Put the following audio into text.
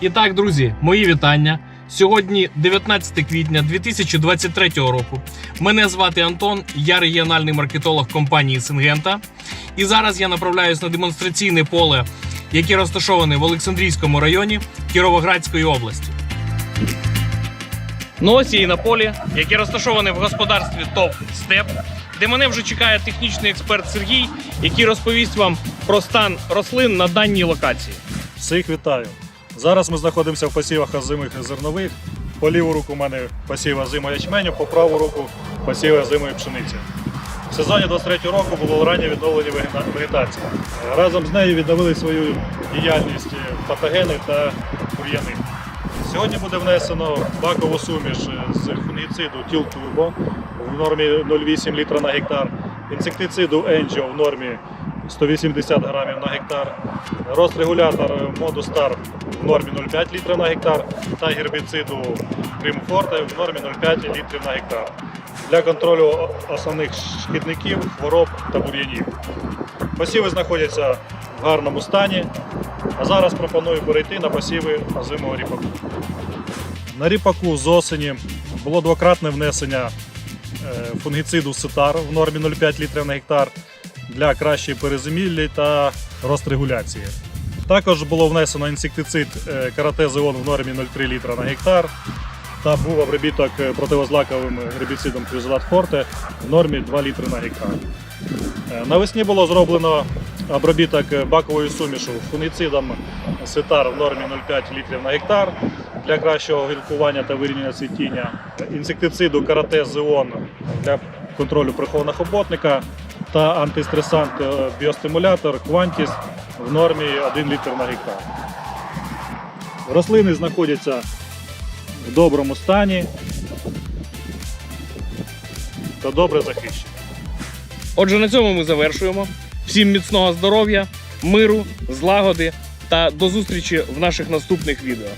І так, друзі, мої вітання. Сьогодні 19 квітня 2023 року. Мене звати Антон, я регіональний маркетолог компанії Сингента. І зараз я направляюсь на демонстраційне поле, яке розташоване в Олександрійському районі Кіровоградської області. Ну ось я і на полі, яке розташоване в господарстві ТОВ Степ, де мене вже чекає технічний експерт Сергій, який розповість вам про стан рослин на даній локації. Всіх вітаю! Зараз ми знаходимося в посівах озимих зернових. По ліву руку у мене посів озимого ячменю, по праву руку посів озимої пшениці. В сезоні 23 року було раннє відновлення вегена- вегетації. Разом з нею відновили свою діяльність патогени та бур'яни. Сьогодні буде внесено бакову суміш з фунгіциду Тіл Турбо в нормі 0,8 літра на гектар, інсектициду Енджіо в нормі 180 грамів на гектар, розрегулятор Modus Star в нормі 0,5 літра на гектар. Та гербіциду Примфорте в нормі 0,5 літрів на гектар. Для контролю основних шкідників, хвороб та бур'янів. Посіви знаходяться в гарному стані, а зараз пропоную перейти на посіви озимого ріпаку. На ріпаку з осені було двократне внесення е, фунгіциду ситар в нормі 0,5 літрів на гектар для кращої перезиміллі та рострегуляції. Також було внесено інсектицид е, каратезеон в нормі 0,3 літра на гектар та був обробіток е, противозлаковим гербіцидом Кризолат Форте в нормі 2 літри на гектар. Е, Навесні було зроблено обробіток баковою сумішу фунгіцидом ситар в нормі 0,5 літрів на гектар для кращого гілкування та вирівняння цвітіння, інсектициду карате Зеон для контролю прихованого хоботника та антистресант е, біостимулятор Квантіс в нормі 1 літр на гектар. Рослини знаходяться в доброму стані та добре захищені. Отже, на цьому ми завершуємо. Всім міцного здоров'я, миру, злагоди та до зустрічі в наших наступних відео.